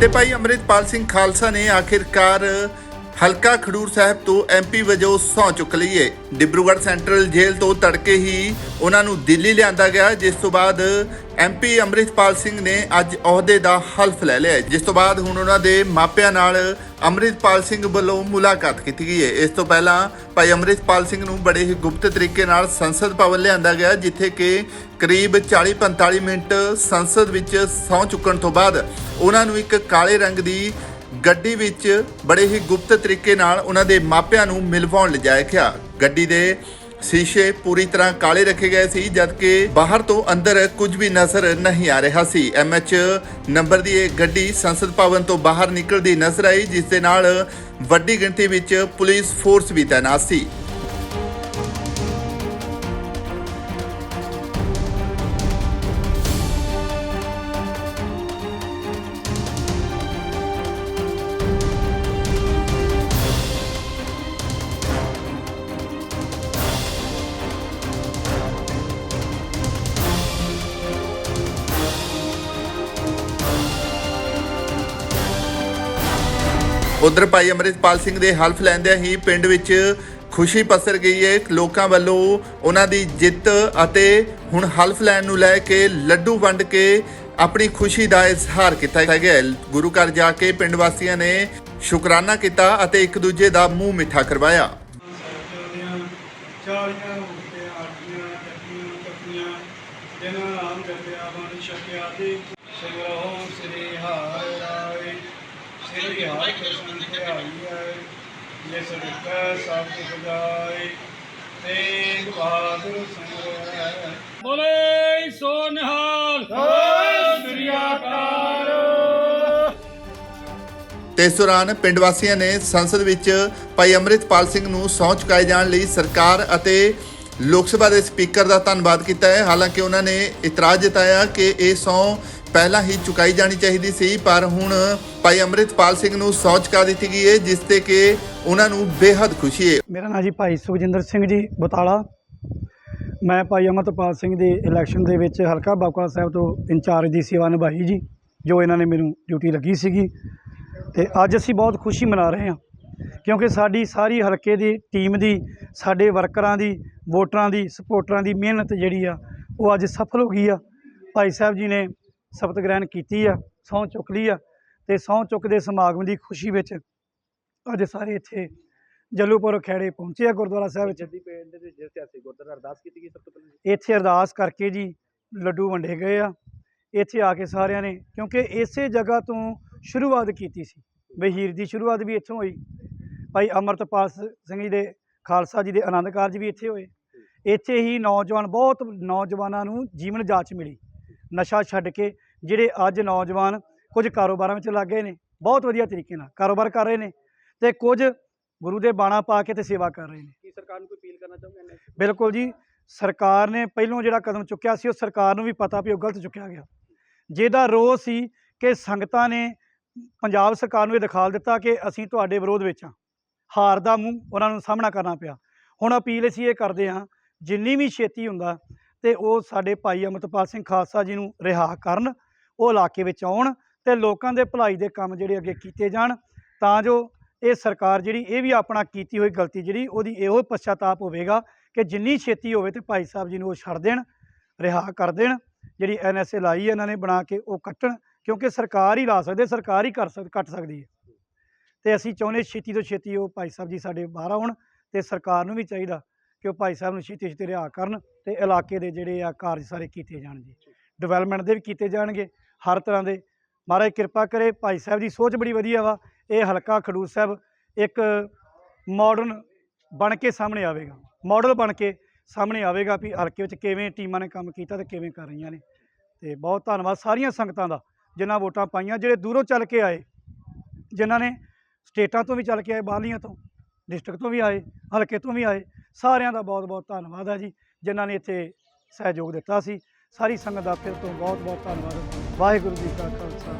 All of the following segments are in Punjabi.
ਤੇ ਭਾਈ ਅੰਮ੍ਰਿਤਪਾਲ ਸਿੰਘ ਖਾਲਸਾ ਨੇ ਆਖਿਰਕਾਰ ਹਲਕਾ ਖਡੂਰ ਸਾਹਿਬ ਤੋਂ ਐਮਪੀ ਵਜੋਂ ਸਹੁੰ ਚੁੱਕ ਲਈ ਹੈ ਡਿਬਰੂਗੜ੍ਹ ਸੈਂਟਰਲ ਜੇਲ੍ਹ ਤੋਂ ਤੜਕੇ ਹੀ ਉਹਨਾਂ ਨੂੰ ਦਿੱਲੀ ਲਿਆਂਦਾ ਗਿਆ, ਜਿਸ ਤੋਂ ਬਾਅਦ ਐਮਪੀ ਅੰਮ੍ਰਿਤਪਾਲ ਸਿੰਘ ਨੇ ਅੱਜ ਅਹੁਦੇ ਦਾ ਹਲਫ ਲੈ ਲਿਆ। ਜਿਸ ਤੋਂ ਬਾਅਦ ਹੁਣ ਉਹਨਾਂ ਦੇ ਮਾਪਿਆਂ ਨਾਲ ਅੰਮ੍ਰਿਤਪਾਲ ਸਿੰਘ ਵੱਲੋਂ ਮੁਲਾਕਾਤ ਕੀਤੀ ਗਈ ਹੈ। ਇਸ ਤੋਂ ਪਹਿਲਾਂ ਭਾਈ ਅੰਮ੍ਰਿਤਪਾਲ ਸਿੰਘ ਨੂੰ ਬੜੇ ਹੀ ਗੁਪਤ ਤਰੀਕੇ ਨਾਲ ਸੰਸਦ ਭਵਨ ਲਿਆਂਦਾ ਗਿਆ, ਜਿੱਥੇ ਕਿ ਕਰੀਬ 40-45 ਮਿੰਟ ਸੰਸਦ ਵਿੱਚ ਸਹੁੰ ਚੁੱਕਣ ਤੋਂ ਬਾਅਦ ਉਹਨਾਂ ਨੂੰ ਇੱਕ ਕਾਲੇ ਰੰਗ ਦੀ ਗੱਡੀ ਵਿੱਚ ਬੜੇ ਹੀ ਗੁਪਤ ਤਰੀਕੇ ਨਾਲ ਉਹਨਾਂ ਦੇ ਮਾਪਿਆਂ ਨੂੰ ਮਿਲਵਾਉਣ ਲਿਜਾਇਆ ਗਿਆ। ਗੱਡੀ ਦੇ ਸ਼ੀਸ਼ੇ ਪੂਰੀ ਤਰ੍ਹਾਂ ਕਾਲੇ ਰੱਖੇ ਗਏ ਸੀ, ਜਦਕਿ ਬਾਹਰ ਤੋਂ ਅੰਦਰ ਕੁਝ ਵੀ ਨਜ਼ਰ ਨਹੀਂ ਆ ਰਿਹਾ ਸੀ। ਐਮਐਚ ਨੰਬਰ ਦੀ ਇਹ ਗੱਡੀ ਸੰਸਦ ਭਵਨ ਤੋਂ ਬਾਹਰ ਨਿਕਲਦੀ ਨਜ਼ਰ ਆਈ, ਜਿਸ ਦੇ ਨਾਲ ਵੱਡੀ ਗਿਣਤੀ ਵਿੱਚ ਪੁਲਿਸ ਫੋਰਸ ਵੀ ਤਾਇਨਾਤ ਸੀ। ਉਧਰ ਭਾਈ ਅੰਮ੍ਰਿਤਪਾਲ ਸਿੰਘ ਦੇ ਹਲਫ ਲੈਂਦਿਆਂ ਹੀ ਪਿੰਡ ਵਿੱਚ ਖੁਸ਼ੀ ਪਸਰ ਗਈ ਹੈ। ਲੋਕਾਂ ਵੱਲੋਂ ਉਹਨਾਂ ਦੀ ਜਿੱਤ ਅਤੇ ਹੁਣ ਹਲਫ ਲੈਣ ਨੂੰ ਲੈ ਕੇ ਲੱਡੂ ਵੰਡ ਕੇ ਆਪਣੀ ਖੁਸ਼ੀ ਦਾ ਇਜ਼ਹਾਰ ਕੀਤਾ ਗਿਆ ਗੁਰੂ ਘਰ ਜਾ ਕੇ ਪਿੰਡ ਵਾਸੀਆਂ ਨੇ ਸ਼ੁਕਰਾਨਾ ਕੀਤਾ ਅਤੇ ਇੱਕ ਦੂਜੇ ਦਾ ਮੂੰਹ ਮਿੱਠਾ ਕਰਵਾਇਆ। ਚਾਲੀਆਂ ਉੱਤੇ ਆਟੀਆਂ ਟੱਕੀਆਂ ਟੱਕੀਆਂ ਜਿਨ੍ਹਾਂ ਨਾਮ ਜਪਿਆ, ਬਣ ਛਕਿਆ ਦੇ ਸਿਮਰੋ ਸ੍ਰੀ ਹਾਇ ਰਾਏ। ਸ੍ਰੀ ਹਾਇ ਕ੍ਰਿਸ਼ਨ ਧਿਆਈ ਹੈ ਜਿਸ ਦਿੱਤਾ ਸਭ ਕੁਝ ਜਾਏ ਤੇਗ ਬਹਾਦਰ ਸਿਮਰੈ ਬੋਲੇ ਸੋ ਨਿਹਾਲ। ਸਤਿ ਸ੍ਰੀ ਅਕਾਲ ਤੇ ਇਸ ਦੌਰਾਨ ਪਿੰਡ ਵਾਸੀਆਂ ਨੇ ਸੰਸਦ ਵਿੱਚ ਭਾਈ ਅੰਮ੍ਰਿਤਪਾਲ ਸਿੰਘ ਨੂੰ ਸਹੁੰ ਚੁਕਾਏ ਜਾਣ ਲਈ ਸਰਕਾਰ ਅਤੇ ਲੋਕ ਸਭਾ ਦੇ ਸਪੀਕਰ ਦਾ ਧੰਨਵਾਦ ਕੀਤਾ ਹੈ। ਹਾਲਾਂਕਿ ਉਹਨਾਂ ਨੇ ਇਤਰਾਜ਼ ਜਤਾਇਆ ਕਿ ਇਹ ਸਹੁੰ ਪਹਿਲਾਂ ਹੀ ਚੁਕਾਈ ਜਾਣੀ ਚਾਹੀਦੀ ਸੀ, ਪਰ ਹੁਣ ਭਾਈ ਅੰਮ੍ਰਿਤਪਾਲ ਸਿੰਘ ਨੂੰ ਸਹੁੰ ਚੁਕਾ ਦਿੱਤੀ ਗਈ ਹੈ, ਜਿਸ ਤੇ ਕਿ ਉਹਨਾਂ ਨੂੰ ਬੇਹੱਦ ਖੁਸ਼ੀ ਹੈ। ਮੇਰਾ ਨਾਂ ਜੀ ਭਾਈ ਸੁਖਜਿੰਦਰ ਸਿੰਘ ਜੀ ਬਤਾਲਾ। ਮੈਂ ਭਾਈ ਅਮਰਤਪਾਲ ਸਿੰਘ ਦੇ ਇਲੈਕਸ਼ਨ ਦੇ ਵਿੱਚ ਹਲਕਾ ਬਾਕਲਾ ਸਾਹਿਬ ਤੋਂ ਇੰਚਾਰਜ ਦੀ ਸੇਵਾ ਨਿਭਾਈ ਜੀ, ਜੋ ਇਹਨਾਂ ਨੇ ਮੈਨੂੰ ਡਿਊਟੀ ਲੱਗੀ ਸੀਗੀ। ਤੇ ਅੱਜ ਅਸੀਂ ਬਹੁਤ ਖੁਸ਼ੀ ਮਨਾ ਰਹੇ ਹਾਂ, ਕਿਉਂਕਿ ਸਾਡੀ ਸਾਰੀ ਹਲਕੇ ਦੀ ਟੀਮ ਦੀ, ਸਾਡੇ ਵਰਕਰਾਂ ਦੀ, ਵੋਟਰਾਂ ਦੀ ਸਪੋਰਟਰਾਂ ਦੀ ਮਿਹਨਤ ਜਿਹੜੀ ਆ, ਉਹ ਅੱਜ ਸਫਲ ਹੋ ਗਈ ਆ। ਭਾਈ ਸਾਹਿਬ ਜੀ ਨੇ ਸ਼ਪਤ ਗ੍ਰਹਿਣ ਕੀਤੀ ਆ, ਸਹੁੰ ਚੁੱਕ ਲਈ ਆ। ਤੇ ਸਹੁੰ ਚੁੱਕ ਦੇ ਸਮਾਗਮ ਦੀ ਖੁਸ਼ੀ ਵਿੱਚ ਅੱਜ ਸਾਰੇ ਇੱਥੇ ਜੱਲੂਪੁਰ ਖੇੜੇ ਪਹੁੰਚੇ ਆ ਗੁਰਦੁਆਰਾ ਸਾਹਿਬ ਵਿੱਚ। ਜੱਦੀ ਪਿੰਡ ਦੇ ਵਿੱਚ ਇਤਿਹਾਸਿਕ ਗੁਰਦੁਆਰਾ ਅਰਦਾਸ ਕੀਤੀ ਗਈ ਸਭ ਤੋਂ ਪਹਿਲਾਂ ਇੱਥੇ ਅਰਦਾਸ ਕਰਕੇ ਜੀ ਲੱਡੂ ਵੰਡੇ ਗਏ ਆ। ਇੱਥੇ ਆ ਕੇ ਸਾਰਿਆਂ ਨੇ ਕਿਉਂਕਿ ਇਸੇ ਜਗ੍ਹਾ ਤੋਂ ਸ਼ੁਰੂਆਤ ਕੀਤੀ ਸੀ। ਵਹੀਰ ਦੀ ਸ਼ੁਰੂਆਤ ਵੀ ਇੱਥੋਂ ਹੋਈ। ਭਾਈ ਅਮਰਤਪਾਲ ਸਿੰਘ ਜੀ ਦੇ ਖਾਲਸਾ ਜੀ ਦੇ ਆਨੰਦ ਕਾਰਜ ਵੀ ਇੱਥੇ ਹੋਏ। ਇੱਥੇ ਹੀ ਨੌਜਵਾਨ ਬਹੁਤ ਨੌਜਵਾਨਾਂ ਨੂੰ ਜੀਵਨ ਜਾਚ ਮਿਲੀ। ਨਸ਼ਾ ਛੱਡ ਕੇ ਜਿਹੜੇ ਅੱਜ ਨੌਜਵਾਨ ਕੁਝ ਕਾਰੋਬਾਰਾਂ ਵਿੱਚ ਲੱਗ ਗਏ ਨੇ ਬਹੁਤ ਵਧੀਆ ਤਰੀਕੇ ਨਾਲ ਕਾਰੋਬਾਰ ਕਰ ਰਹੇ ਨੇ ਤੇ ਕੁਝ ਗੁਰੂ ਦੇ ਬਾਣਾ ਪਾ ਕੇ ਤੇ ਸੇਵਾ ਕਰ ਰਹੇ ਨੇ। ਕੀ ਸਰਕਾਰ ਨੂੰ ਕੋਈ ਅਪੀਲ ਕਰਨਾ ਇਹਨੇ ਬਿਲਕੁਲ ਜੀ ਸਰਕਾਰ ਨੇ ਪਹਿਲੋਂ ਜਿਹੜਾ ਕਦਮ ਚੁੱਕਿਆ ਸੀ ਉਹ ਸਰਕਾਰ ਨੂੰ ਵੀ ਪਤਾ ਵੀ ਉਹ ਗਲਤ ਚੁੱਕਿਆ ਗਿਆ। ਜਿਹਦਾ ਰੋਸ ਸੀ ਕਿ ਸੰਗਤਾਂ ਨੇ ਪੰਜਾਬ ਸਰਕਾਰ ਨੂੰ ਇਹ ਦਿਖਾ ਦਿੱਤਾ ਕਿ ਅਸੀਂ ਤੁਹਾਡੇ ਵਿਰੋਧ ਵਿੱਚ ਹਾਂ। ਹਾਰ ਦਾ ਮੂੰਹ ਉਹਨਾਂ ਨੂੰ ਸਾਹਮਣਾ ਕਰਨਾ ਪਿਆ। ਹੁਣ ਅਪੀਲ ਅਸੀਂ ਇਹ ਕਰਦੇ ਹਾਂ ਜਿੰਨੀ ਵੀ ਛੇਤੀ ਹੁੰਦਾ ਤੇ ਉਹ ਸਾਡੇ ਭਾਈ ਅਮਰਤਪਾਲ ਸਿੰਘ ਖਾਲਸਾ ਜੀ ਨੂੰ ਰਿਹਾ ਕਰਨ ਉਹ ਇਲਾਕੇ ਵਿੱਚ ਆਉਣ ਤੇ ਲੋਕਾਂ ਦੇ ਭਲਾਈ ਦੇ ਕੰਮ ਜਿਹੜੇ ਅੱਗੇ ਕੀਤੇ ਜਾਣ, ਤਾਂ ਜੋ ਇਹ ਸਰਕਾਰ ਜਿਹੜੀ, ਇਹ ਵੀ ਆਪਣਾ ਕੀਤੀ ਹੋਈ ਗਲਤੀ ਜਿਹੜੀ, ਉਹਦੀ ਇਹੋ ਪਛਤਾਪ ਹੋਵੇਗਾ ਕਿ ਜਿੰਨੀ ਛੇਤੀ ਹੋਵੇ ਤੇ ਭਾਈ ਸਾਹਿਬ ਜੀ ਨੂੰ ਉਹ ਛੱਡ ਦੇਣ, ਰਿਹਾ ਕਰ ਦੇਣ, ਜਿਹੜੀ ਐਨਐਸਏ ਲਾਈ ਇਹਨਾਂ ਨੇ ਬਣਾ ਕੇ ਉਹ ਕੱਟਣ, ਕਿਉਂਕਿ ਸਰਕਾਰ ਹੀ ਲਾ ਸਕਦੇ ਸਰਕਾਰ ਹੀ ਕਰ ਸਕ, ਕੱਟ ਸਕਦੀ ਹੈ। ਤੇ ਅਸੀਂ ਚਾਹੁੰਦੇ ਛੇਤੀ ਤੋਂ ਛੇਤੀ ਉਹ ਭਾਈ ਸਾਹਿਬ ਜੀ ਸਾਡੇ ਬਾਹਰ ਆਉਣ ਤੇ ਸਰਕਾਰ ਨੂੰ ਵੀ ਚਾਹੀਦਾ ਕਿ ਉਹ ਭਾਈ ਸਾਹਿਬ ਨੂੰ ਛੇਤੀ ਛੇਤੀ ਰਿਹਾ ਕਰਨ ਤੇ ਇਲਾਕੇ ਦੇ ਜਿਹੜੇ ਆ ਕਾਰਜ ਸਾਰੇ ਕੀਤੇ ਜਾਣ ਜੀ। ਡਿਵੈਲਪਮੈਂਟ ਦੇ ਵੀ ਕੀਤੇ ਜਾਣਗੇ, ਹਰ ਤਰ੍ਹਾਂ ਦੇ ਮਹਾਰਾਜ ਕਿਰਪਾ ਕਰੇ, ਭਾਈ ਸਾਹਿਬ ਦੀ ਸੋਚ ਬੜੀ ਵਧੀਆ ਵਾ। ਇਹ ਹਲਕਾ ਖਡੂਰ ਸਾਹਿਬ ਇੱਕ ਮਾਡਰਨ ਬਣ ਕੇ ਸਾਹਮਣੇ ਆਵੇਗਾ। ਮਾਡਲ ਬਣ ਕੇ ਸਾਹਮਣੇ ਆਵੇਗਾ ਵੀ ਹਲਕੇ ਵਿੱਚ ਕਿਵੇਂ ਟੀਮਾਂ ਨੇ ਕੰਮ ਕੀਤਾ ਤੇ ਕਿਵੇਂ ਕਰ ਰਹੀਆਂ ਨੇ। ਤੇ ਬਹੁਤ ਧੰਨਵਾਦ ਸਾਰੀਆਂ ਸੰਗਤਾਂ ਦਾ ਜਿਨ੍ਹਾਂ ਵੋਟਾਂ ਪਾਈਆਂ, ਜਿਹੜੇ ਦੂਰੋਂ ਚੱਲ ਕੇ ਆਏ। ਜਿਨ੍ਹਾਂ ਨੇ ਸਟੇਟਾਂ ਤੋਂ ਵੀ ਚੱਲ ਕੇ ਆਏ, ਬਾਹਰਲੀਆਂ ਤੋਂ, ਡਿਸਟ੍ਰਿਕਟ ਤੋਂ ਵੀ ਆਏ, ਹਲਕੇ ਤੋਂ ਵੀ ਆਏ। ਸਾਰਿਆਂ ਦਾ ਬਹੁਤ ਬਹੁਤ ਧੰਨਵਾਦ ਹੈ ਜੀ, ਜਿਨ੍ਹਾਂ ਨੇ ਇੱਥੇ ਸਹਿਯੋਗ ਦਿੱਤਾ ਸੀ। ਸਾਰੀ ਸੰਗਤ ਦਾ ਫਿਰ ਤੋਂ ਬਹੁਤ ਬਹੁਤ ਧੰਨਵਾਦ। ਵਾਹਿਗੁਰੂ ਜੀ ਕਾ ਖਾਲਸਾ,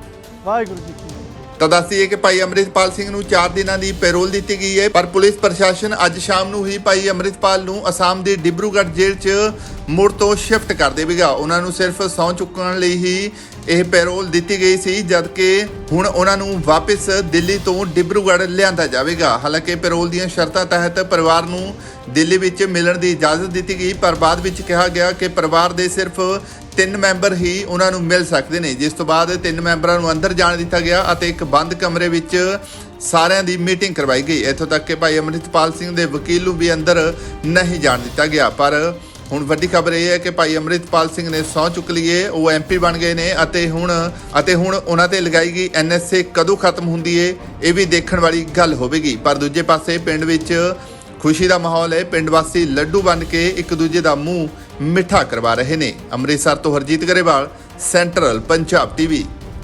ਵਾਹਿਗੁਰੂ ਜੀ ਕੀ ਫਤਿਹ। ਤਾਂ ਦੱਸੀਏ ਕਿ ਭਾਈ ਅੰਮ੍ਰਿਤਪਾਲ ਸਿੰਘ ਨੂੰ 4 ਦਿਨਾਂ ਦੀ ਪੈਰੋਲ ਦਿੱਤੀ ਗਈ ਹੈ, ਪਰ ਪੁਲਿਸ ਪ੍ਰਸ਼ਾਸਨ ਅੱਜ ਸ਼ਾਮ ਨੂੰ ਹੀ ਭਾਈ ਅੰਮ੍ਰਿਤਪਾਲ ਨੂੰ ਅਸਾਮ ਦੇ ਡਿਬਰੂਗੜ੍ਹ ਜੇਲ੍ਹ 'ਚ ਮੁੜ ਤੋਂ ਸ਼ਿਫਟ ਕਰ ਦੇਵੇਗਾ। ਉਹਨਾਂ ਨੂੰ ਸਿਰਫ ਸਹੁੰ ਚੁੱਕਣ ਲਈ ਹੀ ਇਹ ਪੈਰੋਲ ਦਿੱਤੀ ਗਈ ਸੀ, ਜਦਕਿ ਹੁਣ ਉਹਨਾਂ ਨੂੰ ਵਾਪਸ ਦਿੱਲੀ ਤੋਂ ਡਿਬਰੂਗੜ੍ਹ ਲਿਆਂਦਾ ਜਾਵੇਗਾ। ਹਾਲਾਂਕਿ ਪੈਰੋਲ ਦੀਆਂ ਸ਼ਰਤਾਂ ਤਹਿਤ ਪਰਿਵਾਰ ਨੂੰ ਦਿੱਲੀ ਵਿੱਚ ਮਿਲਣ ਦੀ ਇਜਾਜ਼ਤ ਦਿੱਤੀ ਗਈ, ਪਰ ਬਾਅਦ ਵਿੱਚ ਕਿਹਾ ਗਿਆ ਕਿ ਪਰਿਵਾਰ ਦੇ ਸਿਰਫ ਤਿੰਨ ਮੈਂਬਰ ਹੀ ਉਹਨਾਂ ਨੂੰ ਮਿਲ ਸਕਦੇ ਨੇ, ਜਿਸ ਤੋਂ ਬਾਅਦ ਤਿੰਨ ਮੈਂਬਰਾਂ ਨੂੰ ਅੰਦਰ ਜਾਣ ਦਿੱਤਾ ਗਿਆ ਅਤੇ ਇੱਕ ਬੰਦ ਕਮਰੇ ਵਿੱਚ ਸਾਰਿਆਂ ਦੀ ਮੀਟਿੰਗ ਕਰਵਾਈ ਗਈ। ਇੱਥੋਂ ਤੱਕ ਕਿ ਭਾਈ ਅਮਰਿਤਪਾਲ ਸਿੰਘ ਦੇ ਵਕੀਲ ਨੂੰ ਵੀ ਅੰਦਰ ਨਹੀਂ ਜਾਣ ਦਿੱਤਾ ਗਿਆ, ਪਰ ਹੁਣ ਵੱਡੀ ਖਬਰ ਇਹ ਹੈ ਕਿ ਭਾਈ ਅਮਰਿਤਪਾਲ ਸਿੰਘ ਨੇ ਸਹੁੰ ਚੁੱਕ ਲਈਏ ਉਹ ਐਮਪੀ ਬਣ ਗਏ ਨੇ ਅਤੇ ਹੁਣ ਅਤੇ ਹੁਣ ਉਹਨਾਂ ਤੇ ਲਗਾਈ ਗਈ ਐਨਐਸਏ ਕਦੋਂ ਖਤਮ ਹੁੰਦੀ ਏ, ਇਹ ਵੀ ਦੇਖਣ ਵਾਲੀ ਗੱਲ ਹੋਵੇਗੀ। ਪਰ ਦੂਜੇ ਪਾਸੇ ਪਿੰਡ ਵਿੱਚ ਖੁਸ਼ੀ ਦਾ ਮਾਹੌਲ ਹੈ। ਪਿੰਡ ਵਾਸੀ ਲੱਡੂ ਬਣ ਕੇ ਇੱਕ ਦੂਜੇ ਦਾ ਮੂੰਹ ਮਿੱਠਾ ਕਰਵਾ ਰਹੇ ਨੇ। ਅੰਮ੍ਰਿਤਸਰ ਤੋਂ ਹਰਜੀਤ ਗਰੇਵਾਲ, ਸੈਂਟਰਲ ਪੰਜਾਬ ਟੀਵੀ।